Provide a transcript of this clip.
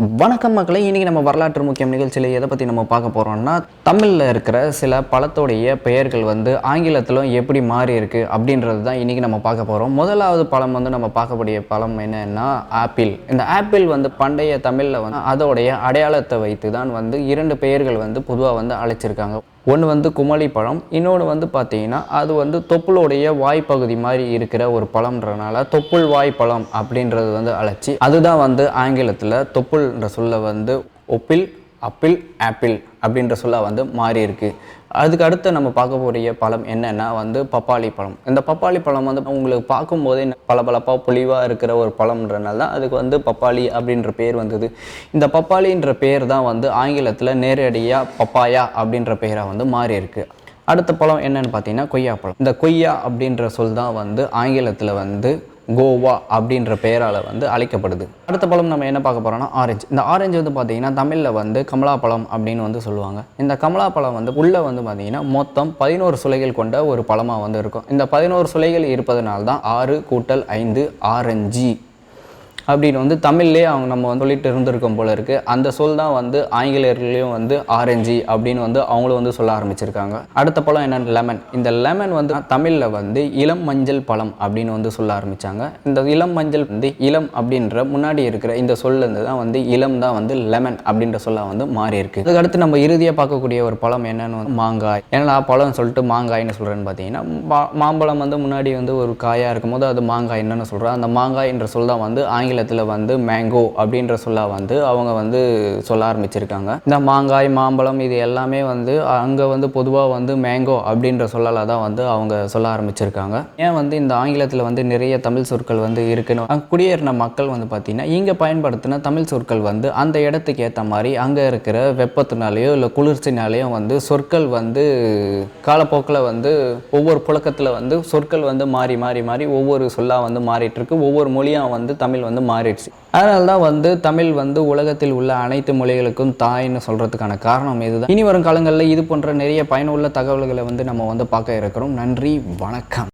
வணக்கம் மக்களை இன்றைக்கி நம்ம வரலாற்று முக்கியம் நிகழ்ச்சியில் எதை பற்றி நம்ம பார்க்க போகிறோம்னா தமிழில் இருக்கிற சில பழத்தோடைய பெயர்கள் வந்து ஆங்கிலத்திலும் எப்படி மாறி இருக்கு அப்படின்றது தான் இன்றைக்கி நம்ம பார்க்க போகிறோம் முதலாவது பழம் வந்து நம்ம பார்க்கக்கூடிய பழம் என்னன்னா ஆப்பிள். இந்த ஆப்பிள் வந்து பண்டைய தமிழில் வந்து அதோடைய அடையாளத்தை வைத்து தான் வந்து இரண்டு பெயர்கள் வந்து பொதுவாக வந்து அழைச்சிருக்காங்க. ஒன்று வந்து குமளி பழம் இன்னொன்று வந்து பார்த்தீங்கன்னா அது வந்து தொப்புளுடைய வாய்ப்பகுதி மாதிரி இருக்கிற ஒரு பழம்ன்றனால தொப்புள் வாய் பழம் அப்படின்றது வந்து அழைச்சி அதுதான் வந்து ஆங்கிலத்தில் தொப்புள்ன்ற சொல்ல வந்து ஒப்பில் அப்பிள் ஆப்பிள். அப்படின்ற சொல்ல வந்து மாறி இருக்கு. அதுக்கு அடுத்து நம்ம பார்க்க போகிற பழம் என்னன்னா வந்து பப்பாளி பழம். இந்த பப்பாளி பழம் வந்து உங்களுக்கு பார்க்கும்போதே பளபளப்பாக பொலிவாக இருக்கிற ஒரு பழம்ன்றனால தான் அதுக்கு வந்து பப்பாளி அப்படின்ற பேர் வந்தது. இந்த பப்பாளின்ற பேர் தான் வந்து ஆங்கிலத்தில் நேரடியாக பப்பாயா அப்படின்ற பெயராக வந்து மாறி இருக்கு. அடுத்த பழம் என்னன்னு பார்த்தீங்கன்னா கொய்யாப்பழம் இந்த கொய்யா அப்படின்ற சொல் தான் வந்து ஆங்கிலத்தில் வந்து கோவா அப்படின்ற பெயரால் வந்து அழைக்கப்படுது. அடுத்த பழம் நம்ம என்ன பார்க்க போகிறோம்னா ஆரஞ்சு. இந்த ஆரஞ்சு வந்து பார்த்தீங்கன்னா தமிழில் வந்து கமலாப்பழம் அப்படின்னு வந்து சொல்லுவாங்க. இந்த கமலாப்பழம் வந்து உள்ளே வந்து பார்த்தீங்கன்னா மொத்தம் பதினோரு சுலைகள் கொண்ட ஒரு பழமாக வந்து இருக்கும். இந்த பதினோரு சுலைகள் இருப்பதனால தான் ஆறு கூட்டல் ஐந்து ஆரஞ்சு. அப்படின்னு வந்து தமிழ்லேயே அவங்க நம்ம வந்து சொல்லிட்டு இருந்திருக்கோம் போல இருக்கு. அந்த சொல் தான் வந்து ஆங்கிலேயர்களையும் வந்து ஆரஞ்சு அப்படின்னு வந்து அவங்களும் வந்து சொல்ல ஆரம்பிச்சிருக்காங்க. அடுத்த பழம் என்னென்னு லெமன் இந்த லெமன் வந்து தமிழில் வந்து இளம் மஞ்சள் பழம் அப்படின்னு வந்து சொல்ல ஆரம்பிச்சாங்க. இந்த இளம் மஞ்சள் வந்து இளம் அப்படின்ற முன்னாடி இருக்கிற இந்த சொல்லேருந்து தான் வந்து இளம் தான் வந்து லெமன் அப்படின்ற சொல்ல வந்து மாறி இருக்கு. அடுத்து நம்ம இறுதியாக பார்க்கக்கூடிய ஒரு பழம் என்னன்னு வந்து மாங்காய். ஏன்னா பழம் சொல்லிட்டு மாங்காய்னு சொல்கிறேன்னு பார்த்தீங்கன்னா மா- மாம்பழம் வந்து முன்னாடி வந்து ஒரு காயாக இருக்கும் போது அது மாங்காய் என்னன்னு சொல்கிறேன் அந்த மாங்காய் என்ற சொல் தான் வந்து ஆங்கிலத்தில் வந்து மேங்கோ அப்படின்ற சொல்லா வந்து அவங்க வந்து சொல்ல ஆரம்பிச்சிருக்காங்க. இந்த மாங்காய் மாம்பழம் இது எல்லாமே வந்து அங்கே வந்து பொதுவாக வந்து மேங்கோ அப்படின்ற சொல்லலாக தான் வந்து அவங்க சொல்ல ஆரம்பிச்சிருக்காங்க. ஏன் வந்து இந்த ஆங்கிலத்தில் வந்து நிறைய தமிழ் சொற்கள் வந்து இருக்குன்னு குடியேறின மக்கள் வந்து பார்த்தீங்கன்னா இங்கே பயன்படுத்தின தமிழ் சொற்கள் வந்து அந்த இடத்துக்கு ஏற்ற மாதிரி அங்கே இருக்கிற வெப்பத்தினாலேயோ இல்லை குளிர்ச்சினாலேயோ வந்து சொற்கள் வந்து காலப்போக்கில் வந்து ஒவ்வொரு புழக்கத்தில் வந்து சொற்கள் வந்து மாறி மாறி மாறி ஒவ்வொரு சொல்லாக வந்து மாறிட்டு இருக்கு. ஒவ்வொரு மொழியாக வந்து தமிழ் வந்து மாறிடுச்சு. அதனால தான் வந்து தமிழ் வந்து உலகத்தில் உள்ள அனைத்து மொழிகளுக்கும் தாய்ன்னு சொல்கிறதுக்கான காரணம் இதுதான். இனி வரும் காலங்களில் இது போன்ற நிறைய பயனுள்ள தகவல்களை வந்து நம்ம வந்து பார்க்க இருக்கிறோம். நன்றி வணக்கம்.